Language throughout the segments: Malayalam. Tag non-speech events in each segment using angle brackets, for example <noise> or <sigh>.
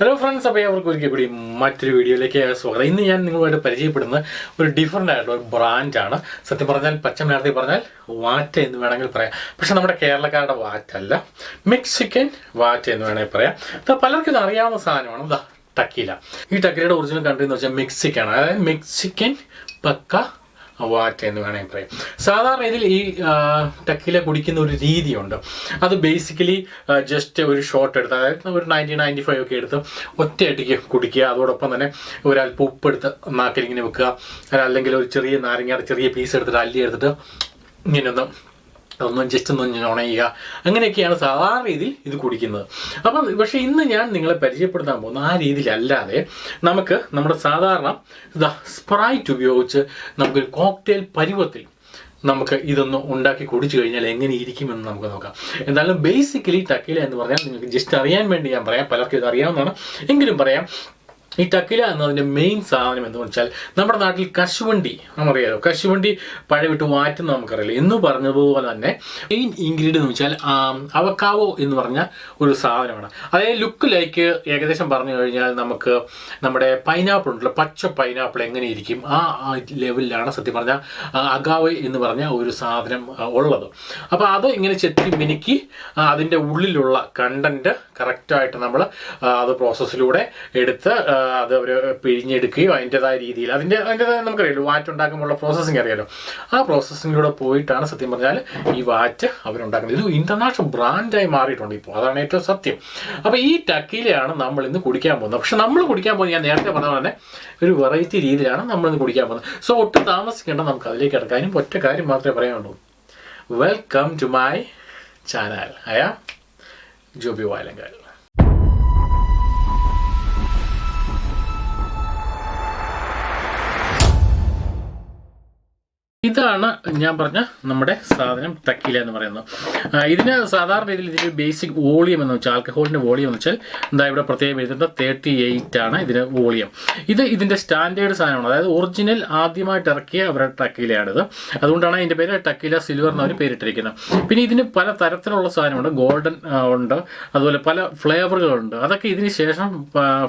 ഹലോ ഫ്രണ്ട്സ് അപ്പോൾ അവർക്ക് ഒരിക്കൽ കൂടി മറ്റൊരു വീഡിയോയിലേക്ക് സ്വാഗതം. ഇന്ന് ഞാൻ നിങ്ങളുമായിട്ട് പരിചയപ്പെടുന്ന ഒരു ഡിഫറെന്റ് ആയിട്ടുള്ള ഒരു ബ്രാൻഡാണ് സത്യം പറഞ്ഞാൽ പച്ച മലയാളത്തിൽ പറഞ്ഞാൽ വാറ്റ എന്ന് വേണമെങ്കിൽ പറയാം. പക്ഷെ നമ്മുടെ കേരളക്കാരുടെ വാറ്റല്ല മെക്സിക്കൻ വാറ്റ എന്ന് വേണമെങ്കിൽ പറയാം. ഇത് പലർക്കും അറിയാവുന്ന സാധനമാണ്. ഇതാ ടക്കീല. ഈ ടക്കീലയുടെ ഒറിജിനൽ കൺട്രി എന്ന് വെച്ചാൽ മെക്സിക്കാണ് അതായത് മെക്സിക്കൻ പക്ക വാറ്റ എന്ന് വേണമെങ്കിൽ പറയാം. സാധാരണ ഇതിൽ ഈ ടക്കില കുടിക്കുന്ന ഒരു രീതിയുണ്ട്. അത് ബേസിക്കലി ജസ്റ്റ് ഒരു ഷോട്ട് എടുത്ത് അതായത് ഒരു നയന്റി നയന്റി ഫൈവ് ഒക്കെ എടുത്ത് ഒറ്റയടിക്ക് കുടിക്കുക. അതോടൊപ്പം തന്നെ ഒരല്പം ഉപ്പ് എടുത്ത് നാക്കിലിങ്ങനെ വെക്കുക. അല്ലെങ്കിൽ ഒരു ചെറിയ നാരങ്ങയുടെ ചെറിയ പീസ് എടുത്തിട്ട് അല്ലി എടുത്തിട്ട് ഇങ്ങനെ ഒന്ന് ഒന്ന് ജസ്റ്റ് ഒന്ന് ഉണയുക അങ്ങനെയൊക്കെയാണ് സാധാരണ രീതിയിൽ ഇത് കുടിക്കുന്നത്. അപ്പം പക്ഷേ ഇന്ന് ഞാൻ നിങ്ങളെ പരിചയപ്പെടുത്താൻ പോകുന്ന ആ രീതിയിലല്ലാതെ നമുക്ക് നമ്മുടെ സാധാരണ സ്പ്രൈറ്റ് ഉപയോഗിച്ച് നമുക്കൊരു കോക്ടെയിൽ പരുവത്തിൽ നമുക്ക് ഇതൊന്ന് ഉണ്ടാക്കി കുടിച്ചു കഴിഞ്ഞാൽ എങ്ങനെ ഇരിക്കുമെന്ന് നമുക്ക് നോക്കാം. എന്തായാലും ബേസിക്കലി ടക്കീല എന്ന് പറഞ്ഞാൽ നിങ്ങൾക്ക് ജസ്റ്റ് അറിയാൻ വേണ്ടി ഞാൻ പറയാം. പലർക്കും ഇത് അറിയാവുന്നതാണ്. എങ്കിലും പറയാം ഈ ടക്കില എന്നതിന്റെ മെയിൻ സാധനം എന്ന് വെച്ചാൽ നമ്മുടെ നാട്ടിൽ കശുവണ്ടി നമുക്കറിയാലോ. കശുവണ്ടി പഴവിട്ട് മാറ്റുന്ന നമുക്കറിയില്ല. എന്ന് പറഞ്ഞതുപോലെ തന്നെ മെയിൻ ഇൻഗ്രീഡിയന്റ് എന്ന് വെച്ചാൽ അവക്കാവോ എന്ന് പറഞ്ഞ ഒരു സാധനമാണ്. അതായത് ലുക്ക് ലൈക്ക് ഏകദേശം പറഞ്ഞു കഴിഞ്ഞാൽ നമുക്ക് നമ്മുടെ പൈനാപ്പിൾ ഉണ്ടല്ലോ പച്ച പൈനാപ്പിൾ എങ്ങനെ ഇരിക്കും ആ ലെവലിലാണ് സത്യം പറഞ്ഞാൽ അഗാവോ എന്ന് പറഞ്ഞ ഒരു സാധനം ഉള്ളത്. അപ്പോൾ അത് ഇങ്ങനെ ചെത്തി മിനുക്കി അതിന്റെ ഉള്ളിലുള്ള കണ്ടന്റ് കറക്റ്റായിട്ട് നമ്മൾ അത് പ്രോസസ്സിലൂടെ എടുത്ത് അത് അവർ പിഴിഞ്ഞെടുക്കുകയും അതിന്റെതായ രീതിയിൽ അതിന്റെ അതിന്റെതായ നമുക്കറിയാലോ വാറ്റ് ഉണ്ടാക്കുമ്പോഴുള്ള പ്രോസസ്സിങ് അറിയാലോ. ആ പ്രോസസ്സിങ്ങിലൂടെ പോയിട്ടാണ് സത്യം പറഞ്ഞാൽ ഈ വാറ്റ് അവരുണ്ടാക്കുന്നത്. ഇത് ഇന്റർനാഷണൽ ബ്രാൻഡായി മാറിയിട്ടുണ്ട് ഇപ്പോൾ അതാണ് ഏറ്റവും സത്യം. അപ്പോൾ ഈ ടക്കിലെയാണ് നമ്മൾ ഇന്ന് കുടിക്കാൻ പോകുന്നത്. പക്ഷെ നമ്മൾ കുടിക്കാൻ പോകുന്നത് ഞാൻ നേരത്തെ പറഞ്ഞ പോലെ ഒരു വെറൈറ്റി രീതിയിലാണ് നമ്മൾ ഇന്ന് കുടിക്കാൻ പോകുന്നത്. സോ ഒട്ടും താമസിക്കേണ്ട നമുക്ക് അതിലേക്ക് കിടക്കാനും ഒറ്റ കാര്യം മാത്രമേ പറയാനുള്ളൂ. വെൽക്കം ടു മൈ ചാനൽ അയാ ജോബി വാലങ്കാൽ ഇതാണ് ഞാൻ പറഞ്ഞ നമ്മുടെ സാധനം തക്കില എന്ന് പറയുന്നത്. ഇതിന് സാധാരണ രീതിയിൽ ഇതിന്റെ ബേസിക് വോളിയം എന്ന് വെച്ചാൽ ആൽക്കഹോളിന്റെ വോളിയം എന്ന് വെച്ചാൽ എന്താ ഇവിടെ പ്രത്യേകം എഴുതേണ്ട തേർട്ടി എയ്റ്റ് ആണ് ഇതിന് വോളിയം ഇത് ഇതിന്റെ സ്റ്റാൻഡേർഡ് സാധനമാണ്. അതായത് ഒറിജിനൽ ആദ്യമായിട്ട് ഇറക്കിയ അവരുടെ ടക്കീലയാണിത് അതുകൊണ്ടാണ് അതിന്റെ പേര് ടക്കീല സിൽവർ എന്ന് അവർ പേരിട്ടിരിക്കുന്നത്. പിന്നെ ഇതിന് പല തരത്തിലുള്ള സാധനമുണ്ട്. ഗോൾഡൻ ഉണ്ട്. അതുപോലെ പല ഫ്ലേവറുകളുണ്ട് അതൊക്കെ ഇതിന് ശേഷം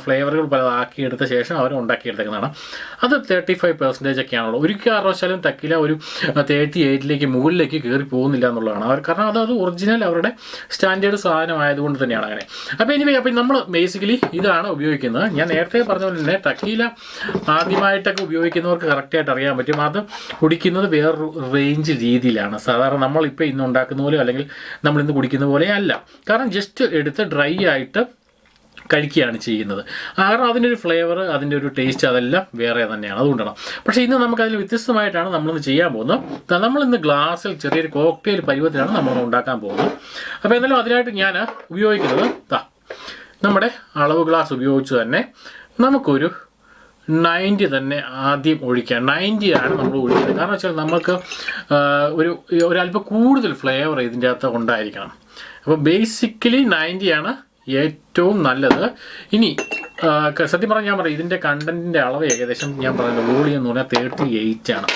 ഫ്ലേവറുകൾ പലതാക്കിയെടുത്ത ശേഷം അവർ ഉണ്ടാക്കിയെടുത്തേക്കുന്നതാണ്. അത് തേർട്ടി ഫൈവ് പെർസെന്റേജ് ഒക്കെയാണുള്ളത്. ഒരു കാരണവശാലും ടക്കില ഒരു തേർട്ടി എയ്റ്റിലേക്ക് മുകളിലേക്ക് കയറി പോകുന്നില്ല എന്നുള്ളതാണ്. അവർ കാരണം അത് അത് ഒറിജിനൽ അവരുടെ സ്റ്റാൻഡേർഡ് സാധനമായതുകൊണ്ട് തന്നെയാണ് അങ്ങനെ. അപ്പോൾ ഇനി അപ്പോൾ നമ്മൾ ബേസിക്കലി ഇതാണ് ഉപയോഗിക്കുന്നത്. ഞാൻ നേരത്തെ പറഞ്ഞ പോലെ തന്നെ ടക്കീല ആദ്യമായിട്ടൊക്കെ ഉപയോഗിക്കുന്നവർക്ക് കറക്റ്റായിട്ട് അറിയാൻ പറ്റും. അത് കുടിക്കുന്നത് വേറൊരു റേഞ്ച് രീതിയിലാണ്. സാധാരണ നമ്മളിപ്പോൾ ഇന്ന് ഉണ്ടാക്കുന്ന പോലെ അല്ലെങ്കിൽ നമ്മൾ ഇന്ന് കുടിക്കുന്ന പോലെ അല്ല. കാരണം ജസ്റ്റ് എടുത്ത് ഡ്രൈ ആയിട്ട് കഴിക്കുകയാണ് ചെയ്യുന്നത്. കാരണം അതിന്റെ ഒരു ഫ്ലേവർ അതിന്റെ ഒരു ടേസ്റ്റ് അതെല്ലാം വേറെ തന്നെയാണ്. അതുകൊണ്ടാണ്. പക്ഷേ ഇന്ന് നമുക്ക് അതിൽ വ്യത്യസ്തമായിട്ടാണ് നമ്മളിന്ന് ചെയ്യാൻ പോകുന്നത്. നമ്മളിന്ന് ഗ്ലാസ്സിൽ ചെറിയൊരു കോക്ടെയിൽ പരുവത്തിലാണ് നമ്മൾ ഉണ്ടാക്കാൻ പോകുന്നത്. അപ്പോൾ എന്നാലും അതിനായിട്ട് ഞാൻ ഉപയോഗിക്കുന്നത് താ നമ്മുടെ അളവ് ഗ്ലാസ് ഉപയോഗിച്ച് തന്നെ നമുക്കൊരു നയന്റി തന്നെ ആദ്യം ഒഴിക്കാം. നയന്റി ആണ് നമ്മൾ ഒഴിക്കുന്നത്. കാരണം വെച്ചാൽ നമുക്ക് ഒരു ഒരല്പം കൂടുതൽ ഫ്ലേവർ ഇതിന്റെ അകത്ത് ഉണ്ടായിരിക്കണം. അപ്പോൾ ബേസിക്കലി ആണ് ഏറ്റവും നല്ലത്. ഇനി സത്യം പറഞ്ഞാൽ ഞാൻ പറയാം ഇതിന്റെ കണ്ടന്റിന്റെ അളവ് ഏകദേശം ഞാൻ പറയുന്നത് വോളിയം എന്ന് പറഞ്ഞാൽ തേർട്ടി എയ്റ്റ് ആണ്.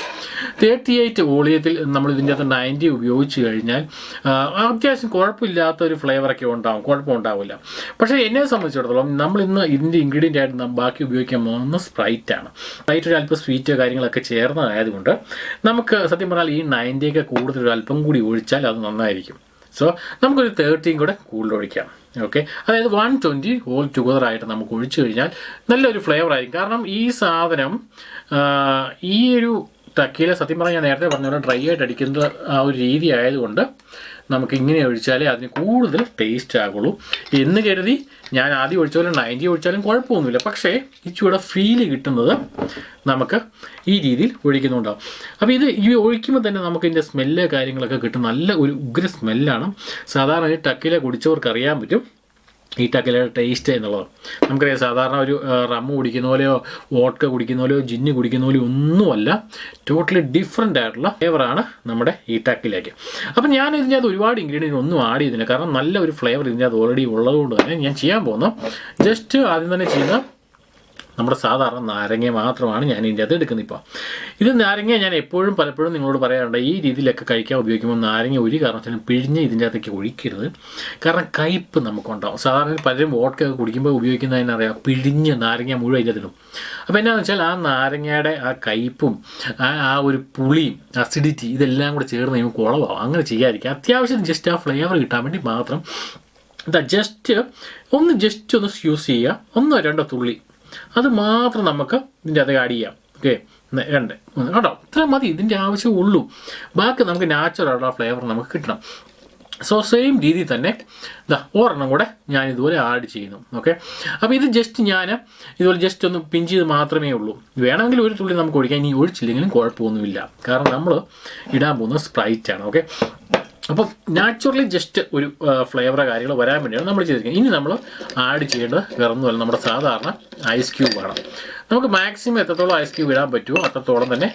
തേർട്ടി എയ്റ്റ് വോളിയത്തിൽ നമ്മൾ ഇതിന്റെ അകത്ത് നയന്റി ഉപയോഗിച്ച് കഴിഞ്ഞാൽ അത്യാവശ്യം കുഴപ്പമില്ലാത്ത ഒരു ഫ്ലേവറൊക്കെ ഉണ്ടാവും കുഴപ്പമുണ്ടാവില്ല. പക്ഷേ എന്നെ സംബന്ധിച്ചിടത്തോളം നമ്മൾ ഇന്ന് ഇതിന്റെ ഇൻഗ്രീഡിയന്റ് ആയിട്ട് ബാക്കി ഉപയോഗിക്കാൻ പോകുന്ന ആണ്. സ്പ്രൈറ്റ് ഒരു അല്പം സ്വീറ്റ് കാര്യങ്ങളൊക്കെ ചേർന്നതായതുകൊണ്ട് നമുക്ക് സത്യം പറഞ്ഞാൽ ഈ നയന്റിയൊക്കെ കൂടുതൽ ഒരു അല്പം കൂടി ഒഴിച്ചാൽ അത് നന്നായിരിക്കും. സോ നമുക്കൊരു തേർട്ടിയും കൂടെ കൂടുതൽ ഒഴിക്കാം. ഓക്കെ അതായത് വൺ ട്വന്റി ഓൾ ടുഗദർ ആയിട്ട് നമുക്ക് ഒഴിച്ചു കഴിഞ്ഞാൽ നല്ലൊരു ഫ്ലേവർ ആയിരിക്കും. കാരണം ഈ സാധനം ഈ ഒരു ടക്കീല സത്യം പറഞ്ഞാൽ ഞാൻ നേരത്തെ പറഞ്ഞ പോലെ ഡ്രൈ ആയിട്ട് അടിക്കുന്ന ആ ഒരു രീതി ആയതുകൊണ്ട് നമുക്ക് ഇങ്ങനെ ഒഴിച്ചാലേ അതിന് കൂടുതൽ ടേസ്റ്റ് ആകുള്ളൂ. എന്ന് കരുതി ഞാൻ ആദ്യം ഒഴിച്ചാലും നയന്റി ഒഴിച്ചാലും കുഴപ്പമൊന്നുമില്ല. പക്ഷേ ഇച്ചിരി ഫീൽ കിട്ടുന്നത് നമുക്ക് ഈ രീതിയിൽ ഒഴിക്കുന്നുണ്ടാവും അപ്പോൾ ഇത് ഈ ഒഴിക്കുമ്പോൾ തന്നെ നമുക്ക് ഇതിന്റെ സ്മെല്ല് കാര്യങ്ങളൊക്കെ കിട്ടും. നല്ല ഒരു ഉഗ്ര സ്മെല്ലാണ് സാധാരണ ടക്കിലെ കുടിച്ചവർക്ക് അറിയാൻ പറ്റും. ഈ ടക്കിലയുടെ ടേസ്റ്റ് എന്നുള്ളത്. നമുക്കറിയാം സാധാരണ ഒരു റമ്മ് കുടിക്കുന്ന പോലെയോ വോട്ട കുടിക്കുന്ന പോലെയോ ജിന്ന് കുടിക്കുന്ന പോലെയോ ഒന്നുമല്ല. ടോട്ടലി ഡിഫറെന്റ് ആയിട്ടുള്ള ഫ്ലേവറാണ് നമ്മുടെ ഈ ടക്കിലേക്ക്. അപ്പം ഞാൻ ഇതിന്റെ അത് ഒരുപാട് ഇൻഗ്രീഡിയന്റ് ഒന്നും ആഡ് ചെയ്തില്ല കാരണം നല്ല ഒരു ഫ്ലേവർ ഇതിന്റെ അത് ഓൾറെഡി ഉള്ളതുകൊണ്ട് തന്നെ ഞാൻ ചെയ്യാൻ പോകുന്നു. ജസ്റ്റ് ആദ്യം തന്നെ ചെയ്യുന്ന നമ്മുടെ സാധാരണ നാരങ്ങ മാത്രമാണ് ഞാൻ ഇതിന്റെ അകത്ത് എടുക്കുന്നത് ഇപ്പോൾ. ഇത് നാരങ്ങ ഞാൻ എപ്പോഴും പലപ്പോഴും നിങ്ങളോട് പറയാറുണ്ട് ഈ രീതിയിലൊക്കെ കഴിക്കാൻ ഉപയോഗിക്കുമ്പോൾ നാരങ്ങ ഒരു കാരണത്തിനും പിഴിഞ്ഞ് ഇതിന്റെ അകത്തേക്ക് ഒഴിക്കരുത്. കാരണം കയ്പ്പ് നമുക്കുണ്ടാവും. സാധാരണ പലരും വോട്ടൊക്കെ കുടിക്കുമ്പോൾ ഉപയോഗിക്കുന്നതിനറിയാം പിഴിഞ്ഞ് നാരങ്ങ മുഴുവൻ അതിന്റെ അകത്തിടും. അപ്പോൾ എന്നാന്ന് വെച്ചാൽ ആ നാരങ്ങയുടെ ആ കയ്പ്പും ആ ഒരു പുളിയും അസിഡിറ്റി ഇതെല്ലാം കൂടെ ചേർന്ന് കഴിയുമ്പോൾ കുളമാവും. അങ്ങനെ ചെയ്യാതിരിക്കുക. അത്യാവശ്യം ജസ്റ്റ് ആ ഫ്ലേവർ കിട്ടാൻ വേണ്ടി മാത്രം ഇതാ ജസ്റ്റ് ഒന്ന് ജസ്റ്റ് ഒന്ന് യൂസ് ചെയ്യുക. ഒന്നോ രണ്ടോ തുള്ളി അത് മാത്രം നമുക്ക് ഇതിന്റെ അത് ആഡ് ചെയ്യാം. ഓക്കെ രണ്ട് മൂന്ന്. കേട്ടോ ഇത്ര മതി. ഇതിന്റെ ആവശ്യമുള്ളൂ ബാക്കി നമുക്ക് നാച്ചുറൽ ആയിട്ടുള്ള ഫ്ലേവർ നമുക്ക് കിട്ടണം. സോ സെയിം രീതിയിൽ തന്നെ ഇതാ ഒരെണ്ണം കൂടെ ഞാൻ ഇതുപോലെ ആഡ് ചെയ്യുന്നു. ഓക്കെ അപ്പോൾ ഇത് ജസ്റ്റ് ഞാൻ ഇതുപോലെ ജസ്റ്റ് ഒന്ന് പിഞ്ച് ചെയ്ത് മാത്രമേ ഉള്ളൂ. വേണമെങ്കിൽ ഒരു തുള്ളി നമുക്ക് ഒഴിക്കാം. ഇനി ഒഴിച്ചില്ലെങ്കിലും കുഴപ്പമൊന്നുമില്ല. കാരണം നമ്മൾ ഇടാൻ പോകുന്നത് സ്പ്രൈറ്റാണ് ഓക്കെ അപ്പം നാച്ചുറലി ജസ്റ്റ് ഒരു ഫ്ലേവർ കാര്യങ്ങൾ വരാൻ വേണ്ടിയാണ് നമ്മൾ ചെയ്തിരിക്കുന്നത്. ഇനി നമ്മൾ ആഡ് ചെയ്യേണ്ടത് വേറൊന്നും അല്ല നമ്മുടെ സാധാരണ ഐസ് ക്യൂബ് ആണ്. നമുക്ക് മാക്സിമം എത്രത്തോളം ഐസ് ക്യൂബ് ഇടാൻ പറ്റുമോ അത്രത്തോളം തന്നെ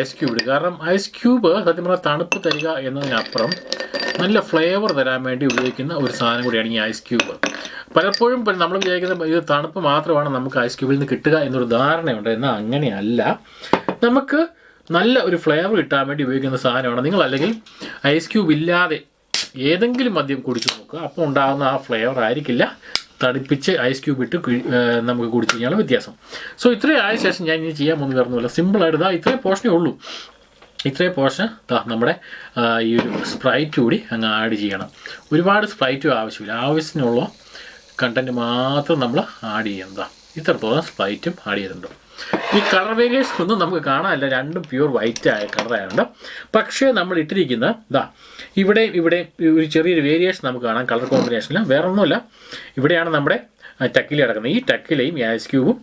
ഐസ് ക്യൂബ് ഇടുക. കാരണം ഐസ് ക്യൂബ് സത്യം പറഞ്ഞാൽ തണുപ്പ് തരിക എന്നതിനപ്പുറം നല്ല ഫ്ലേവർ തരാൻ വേണ്ടി ഉപയോഗിക്കുന്ന ഒരു സാധനം കൂടിയാണ് ഈ ഐസ് ക്യൂബ് പലപ്പോഴും നമ്മൾ വിചാരിക്കുന്ന ഇത് തണുപ്പ് മാത്രമാണ് നമുക്ക് ഐസ് ക്യൂബിൽ നിന്ന് കിട്ടുക എന്നൊരു ധാരണയുണ്ട്. എന്നാൽ അങ്ങനെയല്ല. നമുക്ക് നല്ല ഒരു ഫ്ലേവർ കിട്ടാൻ വേണ്ടി ഉപയോഗിക്കുന്ന സാധനമാണ്. നിങ്ങൾ അല്ലെങ്കിൽ ഐസ് ക്യൂബ് ഇല്ലാതെ ഏതെങ്കിലും മദ്യം കുടിച്ചു നോക്കുക. അപ്പോൾ ഉണ്ടാകുന്ന ആ ഫ്ലേവർ ആയിരിക്കില്ല. തണുപ്പിച്ച് ഐസ് ക്യൂബ് ഇട്ട് നമുക്ക് കുടിച്ചു കഴിഞ്ഞാൽ വ്യത്യാസം. സോ ഇത്രയും ആയ ശേഷം ഞാൻ ഇനി ചെയ്യാൻ പോകുന്ന വേറൊന്നുമില്ല സിമ്പിളായിട്ട് ഇതാ ഇത്രയും പോഷനേ ഉള്ളൂ. ഇത്രയും പോഷൻ ദാ നമ്മുടെ ഈ ഒരു സ്പ്രൈറ്റ് കൂടി അങ്ങ് ആഡ് ചെയ്യണം. ഒരുപാട് സ്പ്രൈറ്റും ആവശ്യമില്ല. ആവശ്യത്തിനുള്ള കണ്ടന്റ് മാത്രം നമ്മൾ ആഡ് ദാ ഇത്രത്തോളം സ്പ്രൈറ്റും ആഡ് ചെയ്തിട്ടുണ്ട്. ഈ കളർ വേരിയേഷൻ ഒന്നും നമുക്ക് കാണാനില്ല. രണ്ടും പ്യൂർ വൈറ്റ് ആയ കളറായുണ്ട് പക്ഷേ നമ്മൾ ഇട്ടിരിക്കുന്ന ഇതാ ഇവിടെയും ഇവിടെ ഒരു ചെറിയൊരു വേരിയേഷൻ നമുക്ക് കാണാം കളർ കോമ്പിനേഷനിൽ വേറെ ഒന്നുമില്ല ഇവിടെയാണ് നമ്മുടെ ടക്കില കിടക്കുന്നത് ഈ ടക്കിലയും ഐസ് ക്യൂബും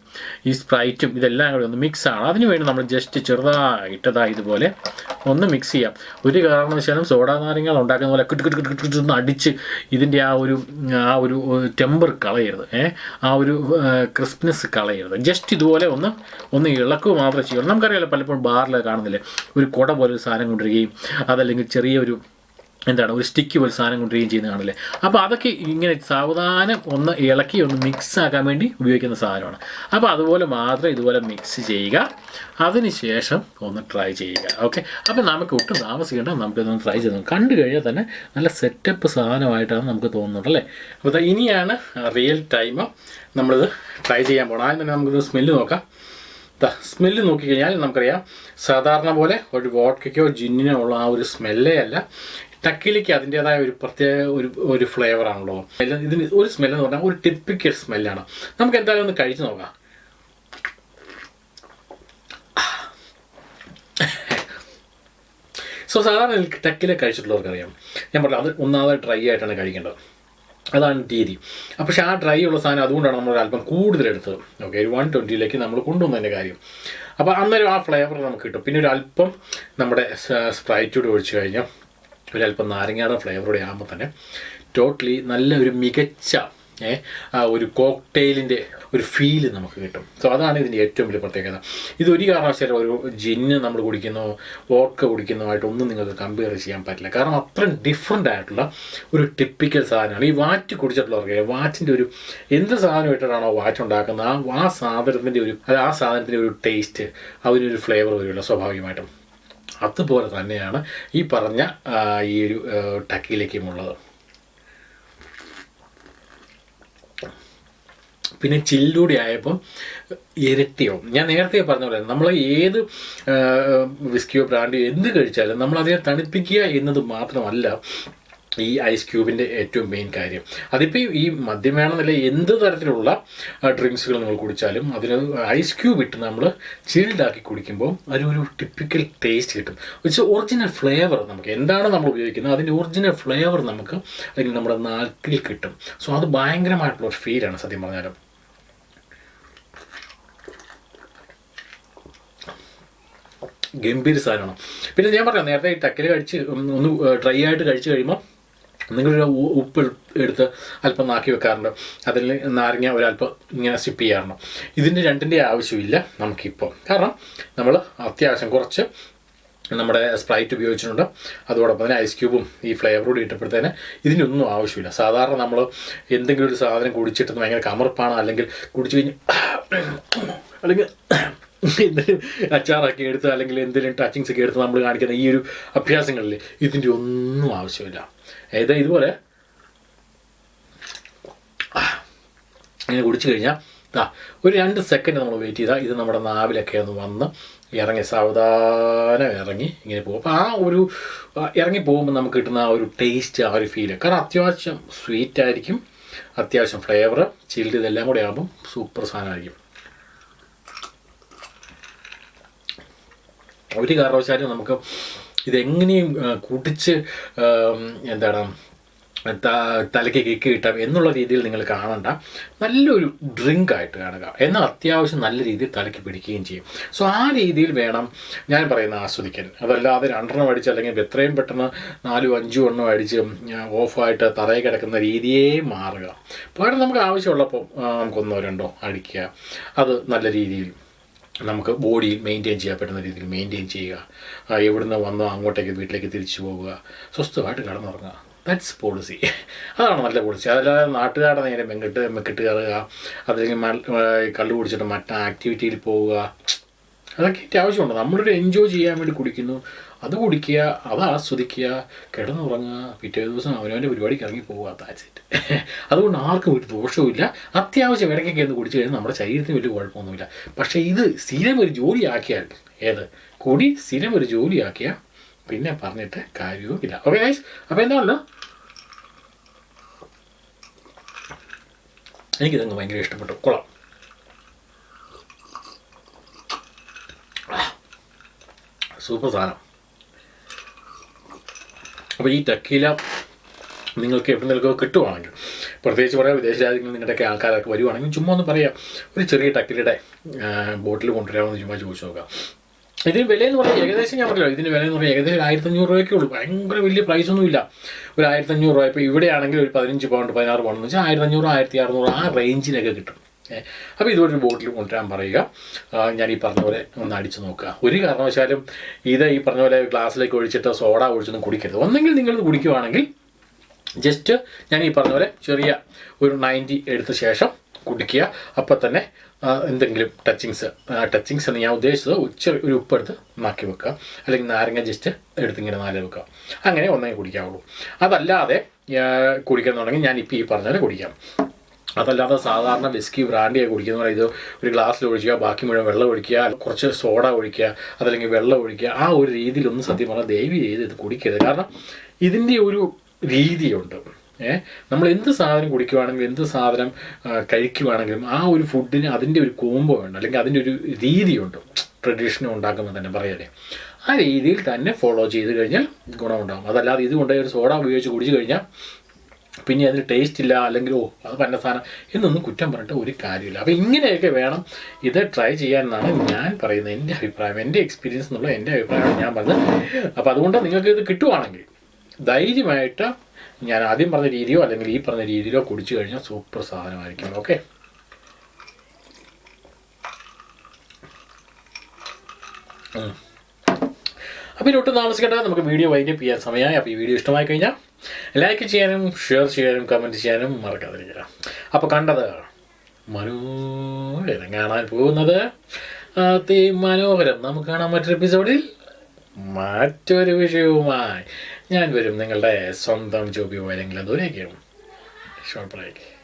ഈ സ്പ്രൈറ്റും ഇതെല്ലാം കൂടി ഒന്ന് മിക്സ് ആണ് അതിന് വേണ്ടി നമ്മൾ ജസ്റ്റ് ചെറുതായിട്ടതാ ഇതുപോലെ ഒന്ന് മിക്സ് ചെയ്യാം. ഒരു കാരണവശാലും സോഡാ നാരങ്ങൾ ഉണ്ടാക്കുന്ന പോലെ കിട്ട് കിട്ട് കിട്ട് കിട്ട് അടിച്ച് ഇതിന്റെ ആ ഒരു ആ ഒരു ടെമ്പർ കളയരുത്. ആ ഒരു ക്രിസ്പ്നെസ് കളയരുത്. ജസ്റ്റ് ഇതുപോലെ ഒന്ന് ഒന്ന് ഇളക്കുക മാത്രമേ ചെയ്യുള്ളൂ. നമുക്കറിയാലോ പലപ്പോഴും ബാറിൽ കാണുന്നില്ലേ? ഒരു കുട പോലെ ഒരു സാധനം കൊണ്ടിരിക്കുകയും അതല്ലെങ്കിൽ ചെറിയൊരു എന്താണ് ഒരു സ്റ്റിക്ക് പോലെ സാധനം കൊണ്ടുവരികയും ചെയ്യുന്ന കാണില്ലേ അപ്പോൾ അതൊക്കെ ഇങ്ങനെ സാവധാനം ഒന്ന് ഇളക്കി ഒന്ന് മിക്സ് ആക്കാൻ വേണ്ടി ഉപയോഗിക്കുന്ന സാധനമാണ്. അപ്പോൾ അതുപോലെ മാത്രം ഇതുപോലെ മിക്സ് ചെയ്യുക. അതിനുശേഷം ഒന്ന് ട്രൈ ചെയ്യുക. ഓക്കെ അപ്പോൾ നമുക്ക് ഒട്ടും താമസിക്കേണ്ട നമുക്കിതൊന്ന് ട്രൈ ചെയ്ത്. കണ്ടു കഴിഞ്ഞാൽ തന്നെ നല്ല സെറ്റപ്പ് സാധനമായിട്ടാണ് നമുക്ക് തോന്നുന്നത് അല്ലേ? അപ്പോൾ ഇനിയാണ് റിയൽ ടൈം നമ്മളിത് ട്രൈ ചെയ്യാൻ പോകണം ആദ്യം തന്നെ നമുക്കിത് സ്മെല്ല് നോക്കാം. സ്മെല്ല് നോക്കിക്കഴിഞ്ഞാൽ നമുക്കറിയാം സാധാരണ പോലെ ഒരു വോട്ടയ്ക്കോ ജിന്നിനോ ഉള്ള ആ ഒരു സ്മെല്ലേ അല്ല. ടക്കിലിക്ക് അതിന്റെതായ ഒരു പ്രത്യേക ഒരു ഒരു ഫ്ലേവർ ആണല്ലോ. ഇതിന് ഒരു സ്മെല്ലെന്ന് പറഞ്ഞാൽ ഒരു ടിപ്പിക്കൽ സ്മെല്ലാണ് നമുക്ക് എന്തായാലും ഒന്ന് കഴിച്ചു നോക്കാം. സോ സാധാരണ ടക്കിലെ കഴിച്ചിട്ടുള്ളവർക്ക് അറിയാം ഞാൻ പറഞ്ഞു അത് ഒന്നാമത് ഡ്രൈ ആയിട്ടാണ് കഴിക്കേണ്ടത്. അതാണ് രീതി. പക്ഷെ ആ ഡ്രൈ ഉള്ള സാധനം അതുകൊണ്ടാണ് നമ്മൾ അല്പം കൂടുതലെടുത്തത് ഓക്കെ ഒരു വൺ ട്വന്റിയിലേക്ക് നമ്മൾ കൊണ്ടുവന്നതിന്റെ കാര്യം. അപ്പോൾ അന്നേരം ആ ഫ്ലേവർ നമുക്ക് കിട്ടും. പിന്നെ ഒരു അല്പം നമ്മുടെ സ്പ്രൈറ്റൂടെ ഒഴിച്ച് കഴിഞ്ഞാൽ ഒരല്പം നാരങ്ങയുടെ ഫ്ലേവറോടെ ആകുമ്പോൾ തന്നെ ടോട്ടലി നല്ല ഒരു മികച്ച ഒരു കോക്ടെയിലിന്റെ ഒരു ഫീൽ നമുക്ക് കിട്ടും. സോ അതാണ് ഇതിന്റെ ഏറ്റവും വലിയ പ്രത്യേകത. ഇത് ഒരു കാരണവശാലും ഒരു ജിന്ന് നമ്മൾ കുടിക്കുന്നോ വോഡ്ക കുടിക്കുന്നതുമായിട്ടൊന്നും നിങ്ങൾക്ക് കമ്പയർ ചെയ്യാൻ പറ്റില്ല. കാരണം അത്രയും ഡിഫറെന്റ് ആയിട്ടുള്ള ഒരു ടിപ്പിക്കൽ സാധനമാണ്. ഈ വാറ്റ് കുടിച്ചിട്ടുള്ളവർക്ക് വാറ്റിന്റെ ഒരു എന്ത് സാധനമായിട്ടാണോ വാറ്റ് ഉണ്ടാക്കുന്നത്? ആ ആ സാധനത്തിന്റെ ഒരു ആ സാധനത്തിന്റെ ഒരു ടേസ്റ്റ് അതിനൊരു ഫ്ലേവർ വരുമല്ലോ സ്വാഭാവികമായിട്ടും. അതുപോലെ തന്നെയാണ് ഈ പറഞ്ഞ ഈ ഒരു ടക്കിയിലേക്കും ഉള്ളത് പിന്നെ ചില്ലൂടെ ആയപ്പം ഇരട്ടിയോ ഞാൻ നേരത്തെ പറഞ്ഞ പോലെ നമ്മൾ ഏത് വിസ്കിയോ ബ്രാൻഡിയോ എന്ത് കഴിച്ചാലും നമ്മൾ അതിനെ തണുപ്പിക്കുക എന്നത് മാത്രമല്ല ഈ ഐസ് ക്യൂബിന്റെ ഏറ്റവും മെയിൻ കാര്യം. അതിപ്പോൾ ഈ മദ്യം വേണമെന്നില്ല എന്ത് തരത്തിലുള്ള ഡ്രിങ്ക്സുകൾ നിങ്ങൾ കുടിച്ചാലും അതിന് ഐസ് ക്യൂബ് ഇട്ട് നമ്മൾ ചീൽഡാക്കി കുടിക്കുമ്പോൾ അതിനൊരു ടിപ്പിക്കൽ ടേസ്റ്റ് കിട്ടും. വെച്ചാൽ ഒറിജിനൽ ഫ്ലേവർ നമുക്ക്. എന്താണ് നമ്മൾ ഉപയോഗിക്കുന്നത്? അതിന്റെ ഒറിജിനൽ ഫ്ലേവർ നമുക്ക് അല്ലെങ്കിൽ നമ്മുടെ നാക്കിൽ കിട്ടും. സോ അത് ഭയങ്കരമായിട്ടുള്ള ഫീലാണ് സത്യം പറഞ്ഞാലും. ഗംഭീര സാധനമാണ്. പിന്നെ ഞാൻ പറയാം നേരത്തെ ഈ ടക്കിൽ കഴിച്ച് ഒന്ന് ഡ്രൈ ആയിട്ട് കഴിച്ച് കഴിയുമ്പോൾ നിങ്ങളൊരു ഉപ്പ് എടുത്ത് അല്പം നാക്കി വെക്കാറുണ്ട്. അതിൽ നാരങ്ങ ഒരല്പം ഇങ്ങനെ സിപ്പ് ചെയ്യാറുണ്ട്. ഇതിന്റെ രണ്ടിന്റെ ആവശ്യമില്ല നമുക്കിപ്പോൾ കാരണം നമ്മൾ അത്യാവശ്യം കുറച്ച് നമ്മുടെ സ്പ്രൈറ്റ് ഉപയോഗിച്ചിട്ടുണ്ട്. അതോടൊപ്പം തന്നെ ഐസ് ക്യൂബും ഈ ഫ്ലേവർ കൂടി ഇട്ടപ്പോഴത്തേന് ഇതിനൊന്നും ആവശ്യമില്ല. സാധാരണ നമ്മൾ എന്തെങ്കിലും ഒരു സാധനം കുടിച്ചിട്ട് ഭയങ്കര കമർപ്പാണ്? അല്ലെങ്കിൽ കുടിച്ചു കഴിഞ്ഞ് അല്ലെങ്കിൽ അച്ചാറൊക്കെ എടുത്ത് അല്ലെങ്കിൽ എന്തെങ്കിലും ടച്ചിങ്സ് ഒക്കെ എടുത്ത് നമ്മൾ കാണിക്കുന്ന ഈ ഒരു അഭ്യാസങ്ങളിൽ ഇതിന്റെ ഒന്നും ആവശ്യമില്ല. ഏതാ ഇതുപോലെ? ഇങ്ങനെ കുടിച്ചു കഴിഞ്ഞാൽ ആ ഒരു രണ്ട് സെക്കൻഡ് നമ്മൾ വെയിറ്റ് ചെയ്താൽ ഇത് നമ്മുടെ നാവിലൊക്കെ ഒന്ന് വന്ന് ഇറങ്ങി സാവധാനം ഇറങ്ങി ഇങ്ങനെ പോകും. അപ്പോൾ ആ ഒരു ഇറങ്ങി പോകുമ്പോൾ നമുക്ക് കിട്ടുന്ന ആ ഒരു ടേസ്റ്റ് ആ ഒരു ഫീൽ കാരണം അത്യാവശ്യം സ്വീറ്റ് ആയിരിക്കും അത്യാവശ്യം ഫ്ലേവർ ചിൽഡ് ഇതെല്ലാം കൂടെ ആകുമ്പം സൂപ്പർ സാധനമായിരിക്കും. ഒരു കാരണവശാലും നമുക്ക് ഇതെങ്ങനെയും കുടിച്ച് എന്താണ് തലയ്ക്ക് കിക്ക് കിട്ടാം എന്നുള്ള രീതിയിൽ നിങ്ങൾ കാണണ്ട. നല്ലൊരു ഡ്രിങ്ക് ആയിട്ട് കാണുക. എന്നാൽ അത്യാവശ്യം നല്ല രീതിയിൽ തലയ്ക്ക് പിടിക്കുകയും ചെയ്യും. സോ ആ രീതിയിൽ വേണം ഞാൻ പറയുന്ന ആസ്വദിക്കാൻ. അതല്ലാതെ രണ്ടെണ്ണം അടിച്ച് അല്ലെങ്കിൽ എത്രയും പെട്ടെന്ന് നാലും അഞ്ചും എണ്ണം അടിച്ച് ഓഫായിട്ട് തറയിൽ കിടക്കുന്ന രീതിയേ മാറുക. പകരം നമുക്ക് ആവശ്യമുള്ളപ്പോൾ നമുക്കൊന്നോ രണ്ടോ അടിക്കുക. അത് നല്ല രീതിയിൽ നമുക്ക് ബോഡി മെയിന്റെയിൻ ചെയ്യാൻ പറ്റുന്ന രീതിയിൽ മെയിന്റെയിൻ ചെയ്യുക. എവിടുന്ന് വന്നോ അങ്ങോട്ടേക്ക് വീട്ടിലേക്ക് തിരിച്ചു പോവുക. സ്വസ്ഥമായിട്ട് കടന്നുറങ്ങുക. ദാറ്റ്സ് പോളിസി അതാണ് നല്ല പോളിസി അതല്ലാതെ നാട്ടുകാരുടെ നേരെ മെങ്കിട്ട് മെക്കിട്ട് കയറുക. അതല്ലെങ്കിൽ കള്ളു കുടിച്ചിട്ട് മറ്റേ ആക്ടിവിറ്റിയിൽ പോവുക. അതൊക്കെ അത്യാവശ്യമുണ്ട് നമ്മളൊരു എൻജോയ് ചെയ്യാൻ വേണ്ടി കുടിക്കുന്നു. അത് കുടിക്കുക അത് ആസ്വദിക്കുക കിടന്നുറങ്ങുക പിറ്റേ ദിവസം അവനവന്റെ പരിപാടിക്ക് ഇറങ്ങി പോവുക താച്ചിട്ട് <laughs> അതുകൊണ്ട് ആർക്കും ഒരു ദോഷവുമില്ല. അത്യാവശ്യം ഇടയ്ക്കൊക്കെ ഒന്ന് കുടിച്ചു കഴിഞ്ഞാൽ നമ്മുടെ ശരീരത്തിന് വലിയ കുഴപ്പമൊന്നുമില്ല. പക്ഷേ ഇത് സ്ഥിരം ഒരു ജോലിയാക്കിയാൽ ഏത്? കുടി സ്ഥിരം ഒരു ജോലിയാക്കിയാൽ പിന്നെ പറഞ്ഞിട്ട് കാര്യവും ഇല്ല ഓക്കെ ഗൈസ് അപ്പോൾ എന്താണല്ലോ? എനിക്കിതങ്ങ് ഭയങ്കര ഇഷ്ടപ്പെട്ടു. കൊള്ളാം. സൂപ്പർ സാധനം. അപ്പോൾ ഈ ടക്കീല നിങ്ങൾക്ക് എവിടെ നിന്നൊക്കെ കിട്ടുവാണെങ്കിൽ പ്രത്യേകിച്ച് പറയാം വിദേശ രാജ്യങ്ങളിൽ നിങ്ങളുടെയൊക്കെ ആൾക്കാരൊക്കെ വരുവാണെങ്കിൽ ചുമ്മാ ഒന്ന് പറയാം. ഒരു ചെറിയ ടക്കിലയുടെ ബോട്ടിൽ കൊണ്ടുവരാമെന്ന് ചുമ്മാ ചോദിച്ചു നോക്കാം. ഇതിന് വില എന്ന് പറഞ്ഞാൽ ഏകദേശം ഞാൻ പറഞ്ഞല്ലോ ഇതിന് വില എന്ന് പറഞ്ഞാൽ ഏകദേശം ആയിരത്തഞ്ഞൂറ് രൂപയൊക്കെ ഉള്ളൂ. ഭയങ്കര വലിയ പ്രൈസ് ഒന്നുമില്ല ഒരു ആയിരത്തഞ്ഞൂറ് രൂപ ഇപ്പോൾ ഇവിടെയാണെങ്കിൽ ഒരു പതിനഞ്ച് പൗണ്ട് പതിനാറ് പൗണ്ട് എന്ന് വെച്ചാൽ ആയിരത്തഞ്ഞൂറ് ആയിരത്തി അറുന്നൂറ് ആ റേഞ്ചിനൊക്കെ കിട്ടും. അപ്പോൾ ഇതുപോലൊരു ബോട്ടിൽ കൊണ്ടുവരാൻ പറയുക. ഞാൻ ഈ പറഞ്ഞ പോലെ ഒന്ന് അടിച്ചു നോക്കുക. ഒരു കാരണവശാലും ഇത് ഈ പറഞ്ഞ പോലെ ഗ്ലാസ്സിലേക്ക് ഒഴിച്ചിട്ട് സോഡ ഒഴിച്ചൊന്നും കുടിക്കരുത്. ഒന്നെങ്കിൽ നിങ്ങളിത് കുടിക്കുവാണെങ്കിൽ ജസ്റ്റ് ഞാൻ ഈ പറഞ്ഞ പോലെ ചെറിയ ഒരു നയന്റി എടുത്ത ശേഷം കുടിക്കുക. അപ്പം തന്നെ എന്തെങ്കിലും ടച്ചിങ്സ് ടച്ചിങ്സ് എന്ന് ഞാൻ ഉദ്ദേശിച്ചത് ഉച്ച ഒരു ഉപ്പെടുത്ത് മാക്കി വെക്കുക. അല്ലെങ്കിൽ നാരങ്ങ ജസ്റ്റ് എടുത്ത് ഇങ്ങനെ നാല് വെക്കുക. അങ്ങനെ ഒന്നേ കുടിക്കാവുള്ളൂ. അതല്ലാതെ കുടിക്കാൻ ഞാൻ ഇപ്പോൾ ഈ പറഞ്ഞ പോലെ കുടിക്കാം. അതല്ലാതെ സാധാരണ വിസ്കി ബ്രാൻഡിയൊക്കെ കുടിക്കുന്ന പോലെ ഇത് ഒരു ഗ്ലാസ്സിൽ ഒഴിക്കുക ബാക്കി മുഴുവൻ വെള്ളം ഒഴിക്കുക കുറച്ച് സോഡ ഒഴിക്കുക അതല്ലെങ്കിൽ വെള്ളം ഒഴിക്കുക ആ ഒരു രീതിയിലൊന്നും സത്യം പറഞ്ഞാൽ ദയവ് ചെയ്ത് ഇത് കുടിക്കരുത്. കാരണം ഇതിന്റെ ഒരു രീതിയുണ്ട്. ഏഹ് നമ്മൾ എന്ത് സാധനം കുടിക്കുവാണെങ്കിലും എന്ത് സാധനം കഴിക്കുവാണെങ്കിലും ആ ഒരു ഫുഡിന് അതിന്റെ ഒരു കോംബോ ഉണ്ട് അല്ലെങ്കിൽ അതിന്റെ ഒരു രീതിയുണ്ട്. ട്രഡീഷനും ഉണ്ടാക്കുമ്പോൾ തന്നെ പറയല്ലേ ആ രീതിയിൽ തന്നെ ഫോളോ ചെയ്ത് കഴിഞ്ഞാൽ ഗുണമുണ്ടാകും അതല്ലാതെ ഇത് കൊണ്ടുപോയി ഒരു സോഡ ഉപയോഗിച്ച് കുടിച്ചു കഴിഞ്ഞാൽ പിന്നെ അതിന് ടേസ്റ്റ് ഇല്ല അല്ലെങ്കിൽ ഓ അത് പന്ന സാധനം എന്നൊന്നും കുറ്റം പറഞ്ഞിട്ട് ഒരു കാര്യമില്ല. അപ്പോൾ ഇങ്ങനെയൊക്കെ വേണം ഇത് ട്രൈ ചെയ്യാമെന്നാണ് ഞാൻ പറയുന്നത്. എന്റെ അഭിപ്രായം എന്റെ എക്സ്പീരിയൻസ് എന്നുള്ള എന്റെ അഭിപ്രായമാണ് ഞാൻ പറഞ്ഞത്. അപ്പോൾ അതുകൊണ്ട് നിങ്ങൾക്ക് ഇത് കിട്ടുവാണെങ്കിൽ ധൈര്യമായിട്ട് ഞാൻ ആദ്യം പറഞ്ഞ രീതിയോ അല്ലെങ്കിൽ ഈ പറഞ്ഞ രീതിയിലോ കുടിച്ചു കഴിഞ്ഞാൽ സൂപ്പർ സാധനമായിരിക്കും. ഓക്കെ അപ്പോൾ ഇനി ഒട്ടും താമസിക്കേണ്ട നമുക്ക് വീഡിയോ വൈകിട്ട് ചെയ്യാൻ സമയമായി. അപ്പോൾ ഈ വീഡിയോ ഇഷ്ടമായി കഴിഞ്ഞാൽ ലൈക്ക് ചെയ്യാനും ഷെയർ ചെയ്യാനും കമന്റ് ചെയ്യാനും മറക്കാതിരിക്കുക. അപ്പോൾ കണ്ടത് മനോഹരം കാണാൻ പോകുന്നത് അതിമനോഹരം. നമുക്ക് കാണാൻ മറ്റൊരു എപ്പിസോഡിൽ മറ്റൊരു വിഷയവുമായി. ഞാൻ വരും നിങ്ങളുടെ സ്വന്തം ജോബിയോ അല്ലെങ്കിൽ അതുവരെയൊക്കെയാണ് ഷോർട്ട് ബ്രേക്ക്